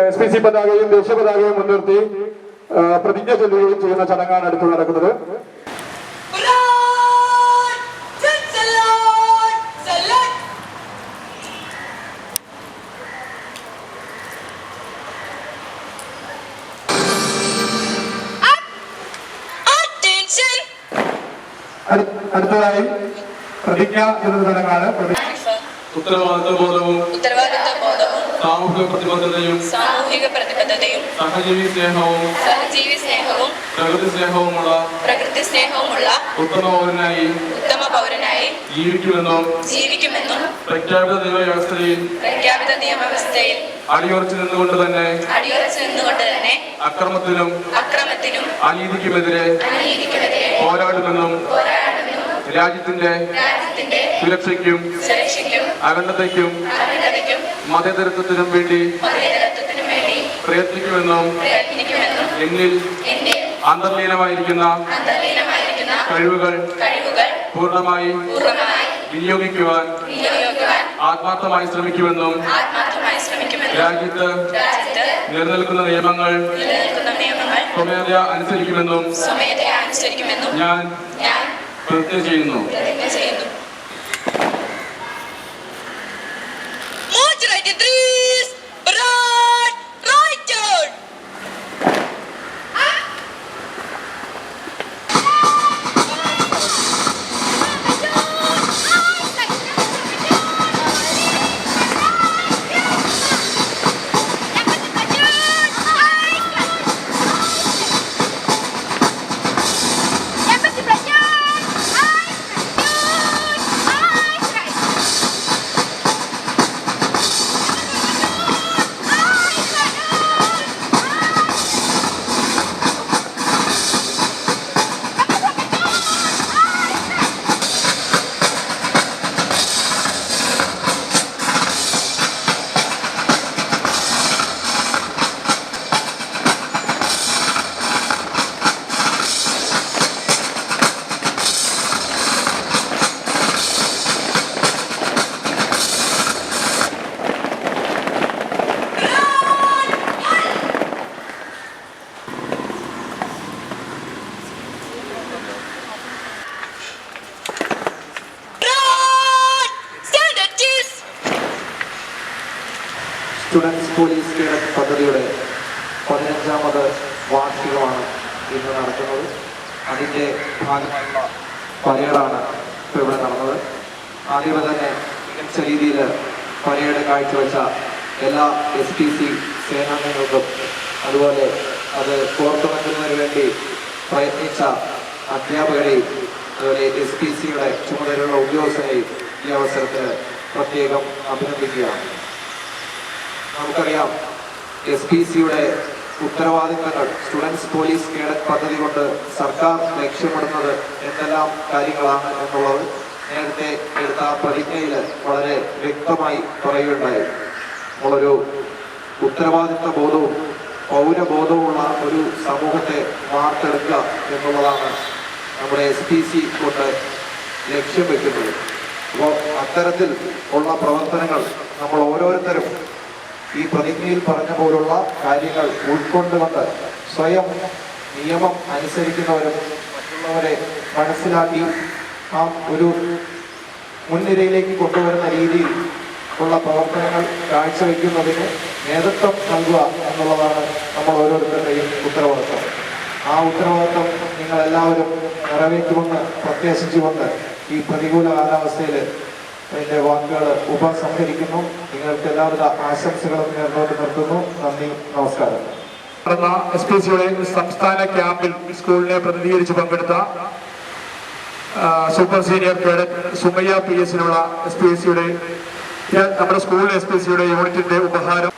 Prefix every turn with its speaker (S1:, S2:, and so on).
S1: S P C പതാകയും ദേശീയ പതാകയും മുൻനിർത്തി പ്രതിജ്ഞ ചൊല്ലുകയും ചെയ്യുന്ന ചടങ്ങാണ് അടുത്ത് നടക്കുന്നത്! അടുത്തതായി പ്രതിജ്ഞ എന്ന ചടങ്ങാണ് പ്രതി-
S2: ഉത്തരവാദിത്ത ബോധവും സാമൂഹിക പ്രതിബദ്ധതയും
S3: സാമൂഹിക പ്രതിബദ്ധതയും
S2: സഹജീവി സ്നേഹവും
S3: സഹജീവി സ്നേഹവും
S2: പ്രകൃതി സ്നേഹവുമുള്ള
S3: പ്രകൃതി സ്നേഹവുമുള്ള
S2: ഉത്തമ പൗരനായി
S3: ഉത്തമ പൗരനായി
S2: ജീവിക്കുമെന്നും
S3: ജീവിക്കുമെന്നും
S2: പ്രഖ്യാപിത നിയമവ്യവസ്ഥയിൽ
S3: പ്രഖ്യാപിത നിയമവ്യവസ്ഥയിൽ
S2: അടിയുറച്ചു നിന്നുകൊണ്ട് തന്നെ
S3: അടിയുറച്ചു നിന്നുകൊണ്ട് തന്നെ
S2: അക്രമത്തിനും
S3: അക്രമത്തിനും
S2: അനീതിക്കുമെതിരെ
S3: അനീതിക്കുമെതിരെ
S2: പോരാടുമെന്നും രാജ്യത്തിന്റെ സുരക്ഷയ്ക്കും അഖണ്ഡതയ്ക്കും മതേതരത്വത്തിനും വേണ്ടി പ്രയത്നിക്കുമെന്നും എന്നിൽ അന്തർലീനമായിരിക്കുന്ന കഴിവുകൾ
S3: പൂർണമായി
S2: വിനിയോഗിക്കുവാൻ ആത്മാർത്ഥമായി ശ്രമിക്കുമെന്നും രാജ്യത്ത് നിലനിൽക്കുന്ന നിയമങ്ങൾ സ്വമേധയാ അനുസരിക്കുമെന്നും ഞാൻ പ്രതിജ്ഞ ചെയ്യുന്നു.
S3: പ്രതിജ്ഞ ചെയ്യുന്നു March right
S4: students police cadet പദ്ധതിയുടെ പതിനഞ്ചാമത് വാർഷികമാണ് ഇന്ന് നടക്കുന്നത്. അതിന്റെ ഭാഗമായുള്ള പരേഡാണ് ഇപ്പോൾ ഇവിടെ നടന്നത്. ആദ്യമേ തന്നെ മികച്ച രീതിയിൽ പരേഡ് കാഴ്ചവെച്ച എല്ലാ എസ് ടി സി സേനാംഗങ്ങൾക്കും അതുപോലെ അത് കോർത്തിണക്കുന്നതിന് വേണ്ടി പ്രയത്നിച്ച അധ്യാപകരെയും അതുപോലെ എസ് ടി സിയുടെ ചുമതലയുള്ള ഉദ്യോഗസ്ഥരെയും ഈ അവസരത്തിൽ പ്രത്യേകം അഭിനന്ദിക്കുകയാണ്. നമുക്കറിയാം. എസ് പി സിയുടെ ഉത്തരവാദിത്തങ്ങൾ സ്റ്റുഡൻസ് പോലീസ് കേഡറ്റ് പദ്ധതി കൊണ്ട് സർക്കാർ ലക്ഷ്യമിടുന്നത് എന്തെല്ലാം കാര്യങ്ങളാണ് എന്നുള്ളത് നേരത്തെ എടുത്ത പ്രതിജ്ഞയിൽ വളരെ വ്യക്തമായി പറയുകയുണ്ടായി. നമ്മളൊരു ഉത്തരവാദിത്ത ബോധവും പൗരബോധവുമുള്ള ഒരു സമൂഹത്തെ വാർത്തെടുക്കുക എന്നുള്ളതാണ് നമ്മുടെ എസ് പി സി കൊണ്ട് ലക്ഷ്യം വെക്കുന്നത്. അപ്പോൾ അത്തരത്തിൽ ഉള്ള പ്രവർത്തനങ്ങൾ നമ്മൾ ഓരോരുത്തരും ഈ പ്രതിജ്ഞയിൽ പറഞ്ഞ പോലുള്ള കാര്യങ്ങൾ ഉൾക്കൊണ്ടുകൊണ്ട് സ്വയം നിയമം അനുസരിക്കുന്നവരും മറ്റുള്ളവരെ മനസ്സിലാക്കി ആ ഒരു മുൻനിരയിലേക്ക് കൊണ്ടുവരുന്ന രീതിയിൽ ഉള്ള പ്രവർത്തനങ്ങൾ കാഴ്ചവെക്കുന്നതിന് നേതൃത്വം നൽകുക എന്നുള്ളതാണ് നമ്മൾ ഓരോരുത്തരുടെയും ഉത്തരവാദിത്വം. ആ ഉത്തരവാദിത്വം നിങ്ങളെല്ലാവരും നിറവേറ്റുമെന്ന് പ്രത്യാശിച്ചുകൊണ്ട് ഈ പ്രതികൂല കാലാവസ്ഥയിൽ അതിന്റെ വാക്കുകൾ ഉപസംഹരിക്കുന്നു. നിങ്ങൾക്ക് എല്ലാവിധ ആശംസകളും നേർന്നുകൊണ്ട് നിർത്തുന്നു. നന്ദി നമസ്കാരം.
S1: എസ് പി സിയുടെ സംസ്ഥാന ക്യാമ്പിൽ സ്കൂളിനെ പ്രതിനിധീകരിച്ച് പങ്കെടുത്ത super senior cadet Sumayya P എസിനുള്ള S P S സിയുടെ നമ്മുടെ സ്കൂളിലെ എസ് പി സിയുടെ യൂണിറ്റിന്റെ ഉപഹാരം